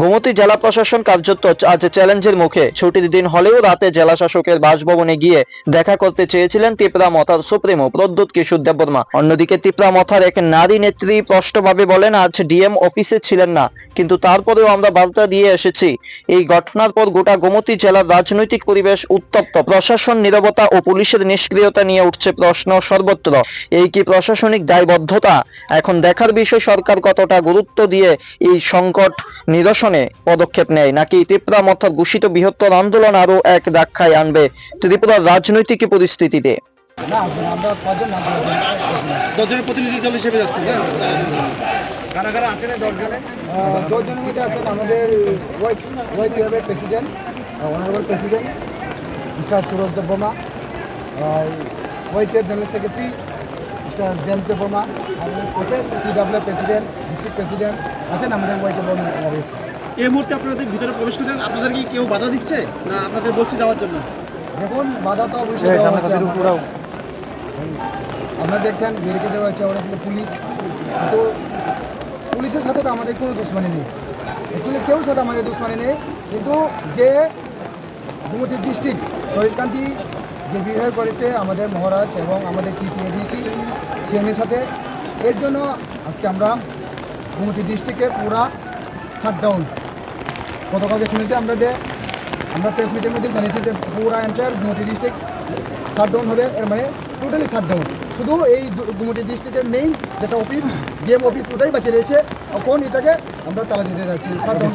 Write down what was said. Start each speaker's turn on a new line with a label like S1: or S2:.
S1: গোমতী জেলা প্রশাসন কার্যত আজ চ্যালেঞ্জের মুখে। ছুটির দিন হলেও রাতে জেলা শাসকের বাসভবনে গিয়ে দেখা করতে চেয়েছিলেন তিপ্রা মথার সুপ্রিমো প্রদ্যুৎ কিশোর দেববর্মা। অন্যদিকে তিপ্রা মথার এক নারী নেত্রী স্পষ্টভাবে বলেন, আজ ডিএম অফিসে ছিলেন না, কিন্তু তারপরেও আমরা বার্তা দিয়ে এসেছি। এই ঘটনার পর গোটা গোমতী জেলার রাজনৈতিক পরিবেশ উত্তপ্ত। প্রশাসন নীরবতা ও পুলিশের নিষ্ক্রিয়তা নিয়ে উঠছে প্রশ্ন সর্বত্র। এই কি প্রশাসনিক দায়বদ্ধতা? এখন দেখার বিষয় সরকার কতটা গুরুত্ব দিয়ে এই সংকট নিরসনে পদক্ষেপ নেয়। নাকি ত্রিপুরা অর্থাৎ ঘোষিত বৃহত্তর আন্দোলন আরও এক ধাক্কায় আনবে ত্রিপুরার রাজনৈতিক পরিস্থিতিতে?
S2: না আসবেন আমরা পাঁচজন না
S3: দশজনের প্রতিনিধি দল হিসেবে যাচ্ছেন কারা কারা আছেন এই দশ জনে
S2: আহ, দশজনের মধ্যে আছেন আমাদের ওয়াইট ওয়াইট ক্লাবের president honourable president mister Suraj Debbarma white club general secretary mister James Debbarma আর আছে পিডাব্লিউ প্রেসিডেন্ট ডিস্ট্রিক্ট প্রেসিডেন্ট আছেন আমাদের ওয়াইট
S3: এই মুহূর্তে আপনাদের ভিতরে প্রবেশ করছেন আপনাদের কি কেউ বাধা দিচ্ছে? না আপনাদের বলছে যাওয়ার জন্য?
S2: দেখুন বাধা তো অবশ্যই আপনারা- আপনারা দেখছেন বেরিকে দেওয়া হয়েছে অনেকগুলো পুলিশ। তো পুলিশের সাথে তো আমাদের কোনো দুশ্মনী নেই। অ্যাকচুয়ালি কেউ সাথে আমাদের দুশ্মনী নেই। কিন্তু যে গুমতি ডিস্ট্রিক্ট শরীরকান্তি যে বিহেভ করেছে আমাদের মহারাজ এবং আমাদের টিটিএডিসি সিএমের সাথে এর জন্য আজকে আমরা গুমতি ডিস্ট্রিক্টে পুরা শাটডাউন গতকালকে শুনেছি আমরা যে আমরা প্রেস মিটের মধ্যে জানিয়েছি যে পুরা এন্টার গুমতি ডিস্ট্রিক্ট শাটডাউন হবে, এর মানে টোটালি শাটডাউন শুধু এই গুমতি ডিস্ট্রিক্টের মেইন যেটা অফিস ডিএম অফিস ওটাই বাকি রয়েছে। এখন এটাকে আমরা তালা দিতে যাচ্ছি। শাটডাউন